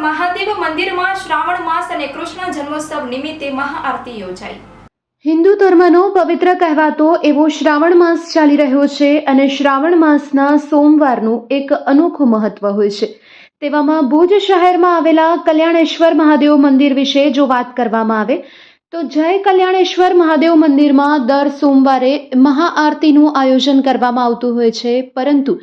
મંદિરમાં શ્રાવણ માસ અને કૃષ્ણ જન્મોત્સવ નિમિત્તે મહાઆરતી યોજાઈ. હિન્દુ ધર્મનો પવિત્ર કહેવાતો એવો શ્રાવણ માસ ચાલી રહ્યો છે અને શ્રાવણ માસના સોમવારનું એક અનોખું મહત્વ હોય છે. તેવામાં ભુજ શહેરમાં આવેલા કલ્યાણેશ્વર મહાદેવ મંદિર વિશે જો વાત કરવામાં આવે તો જય કલ્યાણેશ્વર મહાદેવ મંદિરમાં દર સોમવારે મહાઆરતીનું આયોજન કરવામાં આવતું હોય છે, પરંતુ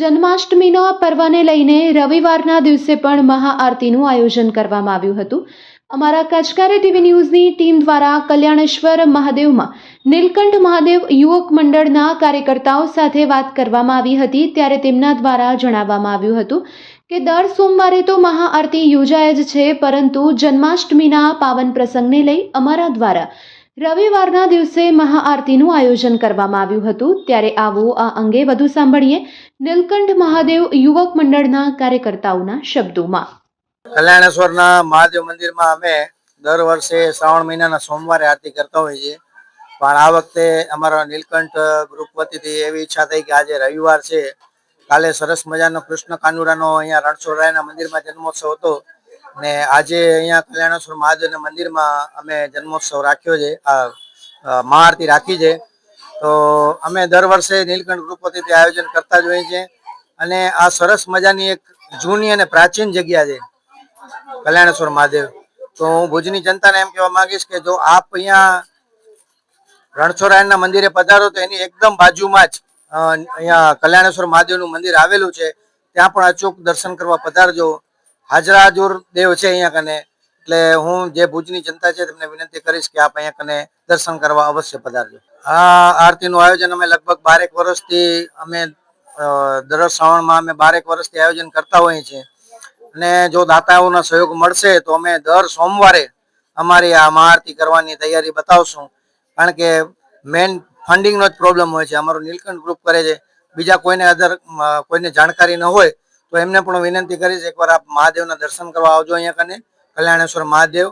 જન્માષ્ટમીના પર્વને લઈને રવિવારના દિવસે પણ મહાઆરતીનું આયોજન કરવામાં આવ્યું હતું. અમારા કચકારી ટીવી ન્યૂઝની ટીમ દ્વારા કલ્યાણેશ્વર મહાદેવમાં નીલકંઠ મહાદેવ યુવક મંડળના કાર્યકર્તાઓ સાથે વાત કરવામાં આવી હતી, ત્યારે તેમના દ્વારા જણાવવામાં આવ્યું હતું કે દર સોમવારે તો મહાઆરતી યોજાય જ છે, પરંતુ જન્માષ્ટમીના પાવન પ્રસંગને લઈ અમારા દ્વારા રવિવારના દિવસે મહાઆરતીનું આયોજન કરવામાં આવ્યું હતું. ત્યારે આવો આ અંગે વધુ સાંભળીએ નીલકંઠ મહાદેવ યુવક મંડળના કાર્યકર્તાઓના શબ્દોમાં. કલ્યાણેશ્વરના મહાદેવ મંદિરમાં અમે દર વર્ષે શ્રાવણ મહિનાના સોમવારે આરતી કરતા હોઈએ છીએ. પણ આ વખતે અમારા નીલકંઠ ગ્રુપ વતીથી એવી ઈચ્છા થઈ કે આજે રવિવાર છે. કાલે સરસ મજાનો કૃષ્ણ કાનુડાનો અહીંયા રણછોડરાયના મંદિરમાં જન્મોત્સવ હતો. ને આજે અહીંયા કલ્યાણેશ્વર મહાદેવના મંદિરમાં અમે જન્મોત્સવ રાખ્યો છે. આ મહાઆરતી રાખી છે. તો અમે દર વર્ષે નીલકંઠ ગ્રુપ વતીથી આયોજન કરતા જ હોઈએ છીએ. અને આ સરસ મજાની એક જૂની અને પ્રાચીન જગ્યા છે કલ્યાણેશ્વર મહાદેવ. તો હું ભુજની જનતાને એમ કહેવા માંગીશ કે જો આપ અહીંયા રણછોડરાયણના મંદિરે પધારો તો એની એકદમ બાજુમાં જ અહીંયા કલ્યાણેશ્વર મહાદેવનું મંદિર આવેલું છે. ત્યાં પણ અચૂક દર્શન કરવા પધારજો. હાજરા જોર દેવ છે અહીંયા કને. એટલે હું જે ભુજની જનતા છે તમને વિનંતી કરીશ કે આપ અહીંયા કને દર્શન કરવા અવશ્ય પધારજો. આ આરતીનું આયોજન અમે લગભગ બારેક વર્ષથી અમે દર શ્રાવણમાં અમે બારેક વર્ષથી આયોજન કરતા હોઈએ છીએ. અને જો દાતાઓનો સહયોગ મળશે તો અમે દર સોમવારે અમારી આ મહાઆરતી કરવાની તૈયારી બતાવશું. કારણ કે મેન ફંડિંગનો જ પ્રોબ્લેમ હોય છે. અમારું નીલકંઠ ગ્રુપ કરે છે. બીજા કોઈને અધર કોઈને જાણકારી ન હોય તો એમને પણ વિનંતી કરીશ એકવાર આપ મહાદેવના દર્શન કરવા આવજો અહીંયા કને. કલ્યાણેશ્વર મહાદેવ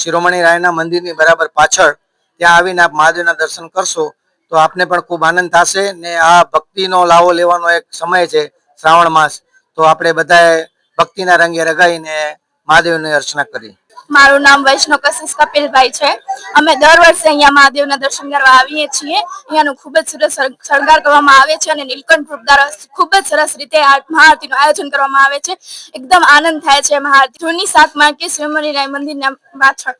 શિરોમણી રાયના મંદિરની બરાબર પાછળ. ત્યાં આવીને આપ મહાદેવના દર્શન કરશો તો આપને પણ ખૂબ આનંદ થશે ને આ ભક્તિનો લાવો લેવાનો એક સમય છે શ્રાવણ માસ. તો આપણે બધાએ ભક્તિના રંગે રગાઈને મહાદેવની અર્ચના કરી. મારું નામ વૈષ્ણવ કશિશ કપિલભાઈ છે. અમે દર વર્ષે અહીંયા મહાદેવના દર્શન કરવા આવીએ છીએ. અહીંયાનું ખૂબ જ સરસ શણ- શણગાર કરવામાં આવે છે અને નીલકંઠ રૂપ દ્વારા ખૂબ જ સરસ રીતે મહાઆરતીનું આયોજન કરવામાં આવે છે. એકદમ આનંદ થાય છે મહાઆરતી. જૂની શાક માર્કેટ શ્રીમણીરાય મંદિરના પાછળ